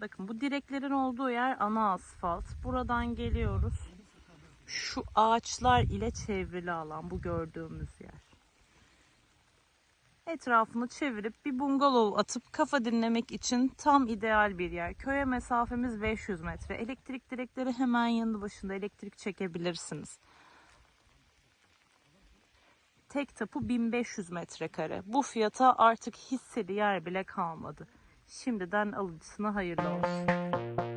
Bakın bu direklerin olduğu yer ana asfalt. Buradan geliyoruz. Şu ağaçlar ile çevrili alan bu gördüğümüz yer. Etrafını çevirip bir bungalov atıp kafa dinlemek için tam ideal bir yer. Köye mesafemiz 500 metre. Elektrik direkleri hemen yanı başında elektrik çekebilirsiniz. Tek tapu 1500 metrekare. Bu fiyata artık hisseli yer bile kalmadı. Şimdiden alıcısına hayırlı olsun.